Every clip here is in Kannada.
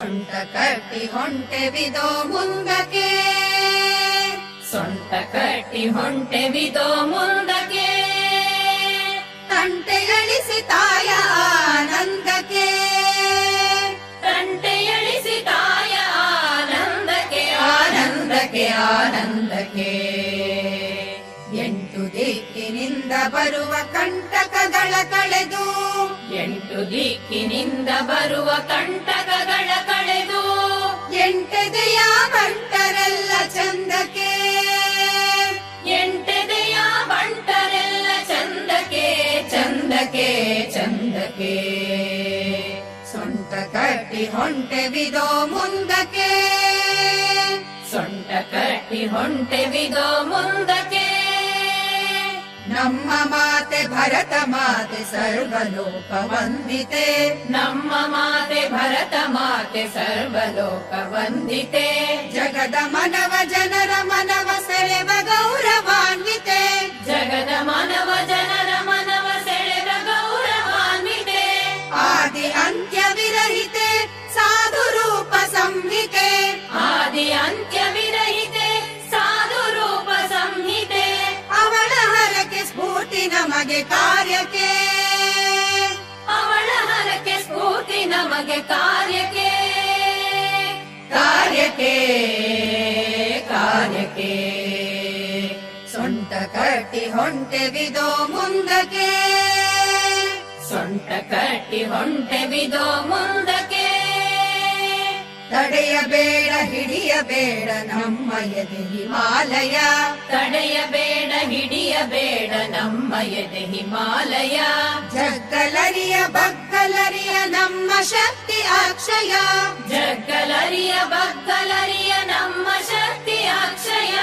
ಸೊಂಟ ಕಟ್ಟಿ ಹೊಂಟೆವಿದೋ ಮುಂದಕ್ಕೆ. ಸೊಂಟ ಕಟ್ಟಿ ಹೊಂಟೆವಿದೋ ಮುಂದಕ್ಕೆ. ತಂಟೆಗಳಿಸಿ ತಾಯ ಆನಂದಕ್ಕೆ. ತಂಟೆಯಳಿಸಿ ತಾಯ ಆನಂದಕ್ಕೆ ಆನಂದಕ್ಕೆ ಆನಂದಕ್ಕೆ. ಎಂಟು ದಿಕ್ಕಿನಿಂದ ಬರುವ ಕಂಟಕಗಳ ಕಳೆದು. ಎಂಟು ದಿಕ್ಕಿನಿಂದ ಬರುವ ಕಂಟಕಗಳ ಚಂದಕ್ಕೆ ಸೊಂಟ ಕಟ್ಟಿ ಹೊಂಟೆವಿದೋ ಮುಂದಕ್ಕೆ ಸೊಂಟ ಕಟ್ಟಿ ಹೊಂಟೆವಿದೋ ಮುಂದಕ್ಕೆ ನಮ್ಮ ಮಾತೆ ಭರತ ಮಾತೆ ಸರ್ವಲೋಕ ವಂದಿತೆ ನಮ್ಮ ಮಾತೆ ಭರತ ಮಾತೆ ಸರ್ವಲೋಕ ವಂದಿತೆ ಜಗದ ಮನವ ಜನರ ಮನವ ಸೆಳೆವ ಗೌರವಾನ್ವಿತೆ ಆದಿ ಅಂತ್ಯವಿರಹಿತೆ ಸಾಧು ರೂಪ ಸಂಹಿತೆ. ಅವಳ ಹರಕೆ ಸ್ಫೂರ್ತಿ ನಮಗೆ ಕಾರ್ಯಕ್ಕೆ. ಅವಳ ಹರಕೆ ಸ್ಫೂರ್ತಿ ನಮಗೆ ಕಾರ್ಯಕ್ಕೆ. ಕಾರ್ಯಕ್ಕೆ ಕಾರ್ಯಕ್ಕೆ. ಸೊಂಟ ಕಟ್ಟಿ ಹೊಂಟೆವಿದೋ ಮುಂದಕ್ಕೆ. ಸೊಂಟ ಕಟ್ಟಿ ಹೊಂಟೆವಿದೋ ಮುಂದಕ್ಕೆ. ತಡೆಯಬೇಡ ಹಿಡಿಯಬೇಡ ನಮ್ಮ ಎದೆ ಹಿಮಾಲಯ ತಡೆಯಬೇಡ ಹಿಡಿಯಬೇಡ ನಮ್ಮ ಎದೆ ಹಿಮಾಲಯ ಜಗ್ಗಲರಿಯ ಬಗ್ಗಲರಿಯ ನಮ್ಮ ಶಕ್ತಿ ಅಕ್ಷಯ. ಜಗ್ಗಲರಿಯ ಬಗ್ಗಲರಿಯ ನಮ್ಮ ಶಕ್ತಿ ಅಕ್ಷಯ.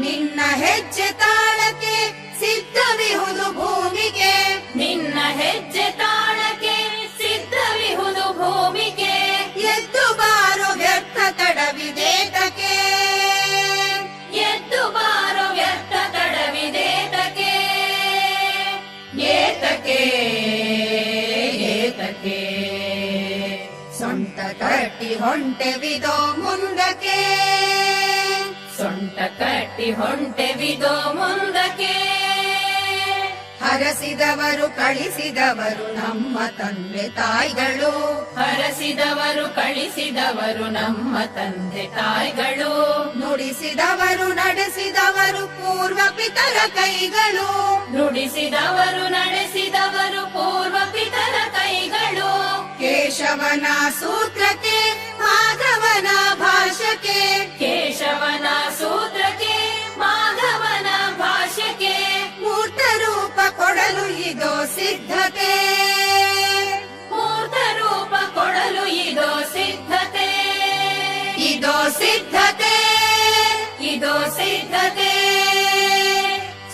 ನಿನ್ನ ಹೆಜ್ಜೆ ತಾಳಕ್ಕೆ ಸಿದ್ಧವಿಹುದು ಕಟ್ಟಿ ಹೊಂಟೆವಿದೋ ಮುಂದಕ್ಕೆ. ಸೊಂಟ ಕಟ್ಟಿ ಹೊಂಟೆವಿದೋ ಮುಂದಕ್ಕೆ. ಹರಸಿದವರು ಕಳಿಸಿದವರು ನಮ್ಮ ತಂದೆ ತಾಯಿಗಳು. ಹರಸಿದವರು ಕಳಿಸಿದವರು ನಮ್ಮ ತಂದೆ ತಾಯಿಗಳು. ನುಡಿಸಿದವರು ನಡೆಸಿದವರು ಪೂರ್ವ ಪಿತರ ಕೈಗಳು. ನುಡಿಸಿದವರು ನಡೆಸಿದವರು ಪೂರ್ವ ಕೇಶವನ ಸೂತ್ರಕ್ಕೆ ಮಾಧವನ ಭಾಷಕ್ಕೆ ಕೇಶವನ ಸೂತ್ರಕ್ಕೆ ಮಾಧವನ ಭಾಷಕ್ಕೆ ಮೂರ್ತ ರೂಪ ಕೊಡಲು ಇದೋ ಸಿದ್ಧತೆ. ಮೂರ್ತ ರೂಪ ಕೊಡಲು ಇದೋ ಸಿದ್ಧತೆ. ಇದೋ ಸಿದ್ಧತೆ. ಇದೋ ಸಿದ್ಧತೆ.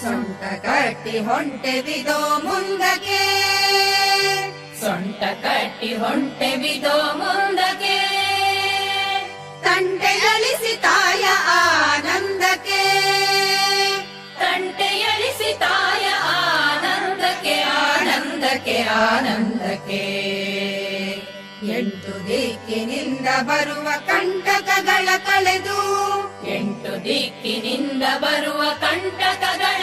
ಸೊಂಟ ಕಟ್ಟಿ ಹೊಂಟೆವಿದೋ ಮುಂದಕ್ಕೆ. ಸೊಂಟ ಕಟ್ಟಿ ಹೊಂಟೆವಿದೋ ಮುಂದಕ್ಕೆ. ತಂಟೆಗಳಿಸಿ ತಾಯ ಆನಂದಕ್ಕೆ. ತಂಟೆಯಳಿಸಿ ತಾಯ ಆನಂದಕ್ಕೆ ಆನಂದಕ್ಕೆ ಆನಂದಕ್ಕೆ. ಎಂಟು ದಿಕ್ಕಿನಿಂದ ಬರುವ ಕಂಟಕಗಳ ಕಳೆದು ಎಂಟು ದಿಕ್ಕಿನಿಂದ ಬರುವ ಕಂಟಕಗಳ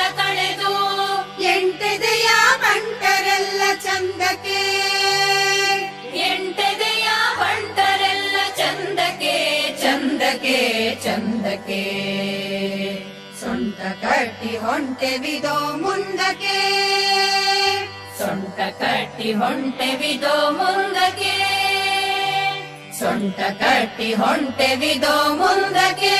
ಚಂದಕ್ಕೆ ಸೊಂಟ ಕಟ್ಟಿ ಹೊಂಟೆವಿದೋ ಮುಂದಕ್ಕೆ. ಸೊಂಟ ಕಟ್ಟಿ ಹೊಂಟೆವಿದೋ ಮುಂದಕ್ಕೆ. ಸೊಂಟ ಕಟ್ಟಿ ಹೊಂಟೆವಿದೋ ಮುಂದಕ್ಕೆ.